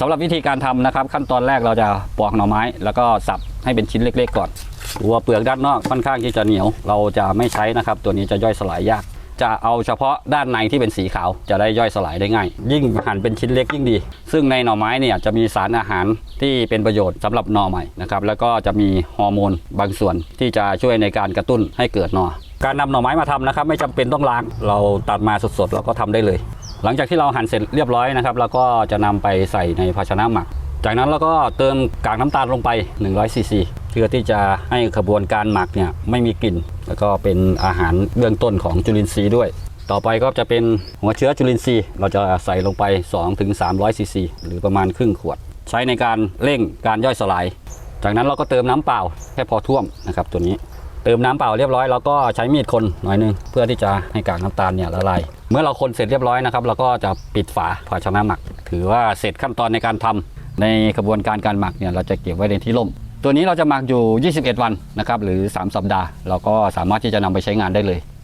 สำหรับวิธีการทำนะครับ ขั้นตอนแรกเราจะปอกหน่อไม้ แล้วก็สับให้เป็นชิ้นเล็ก ๆ ก่อนหัวเปลือกด้านนอกค่อนข้างที่จะเหนียว เราจะไม่ใช้นะครับ ตัวนี้จะย่อยสลายยาก จะเอาเฉพาะด้านในที่เป็นสีขาวจะได้ย่อยสลายได้ง่าย ยิ่งหั่นเป็นชิ้นเล็กยิ่งดี ซึ่งในหน่อไม้เนี่ยจะมีสารอาหารที่เป็นประโยชน์สำหรับหน่อใหม่นะครับแล้วก็จะมีฮอร์โมนบางส่วนที่จะช่วยในการกระตุ้นให้เกิดหน่อการนำหน่อไม้มาทำนะครับ ไม่จำเป็นต้องล้างเราตัดมาสดๆเราก็ทำได้เลย หลังจากที่เราหั่นเสร็จเรียบร้อยนะครับเราก็จะนำไปใส่ในภาชนะหมัก จากนั้นเราก็เติมกากน้ำตาลลงไป100ซีซีเพื่อที่จะให้กระบวนการหมักเนี่ยไม่มีกลิ่น แล้วก็เป็นอาหารเบื้องต้นของจุลินทรีย์ด้วย ต่อไปก็จะเป็นหัวเชื้อจุลินทรีย์ เราจะใส่ลงไป 2-300ซีซีหรือประมาณครึ่งขวด ใช้ในการเร่งการย่อยสลาย จากนั้นเราก็เติมน้ำเปล่าแค่พอท่วมนะครับตัวนี้ เติมน้ำเปล่าเรียบร้อยเราก็ใช้มีดคนหน่อยหนึงเพื่อที่จะให้กากน้ำตาลเนี่ยละลายเมื่อเราคนเสร็จเรียบร้อยนะครับเราก็จะปิดฝาภาชนะหมัก ถือว่าเสร็จขั้นตอนในการทำในกระบวนการการหมักเนี่ยเราจะเก็บไว้ในที่ร่ม ตัวนี้เราจะหมักอยู่ 21 วันนะครับหรือ 3 สัปดาห์ เราก็สามารถที่จะนำไปใช้งานได้เลย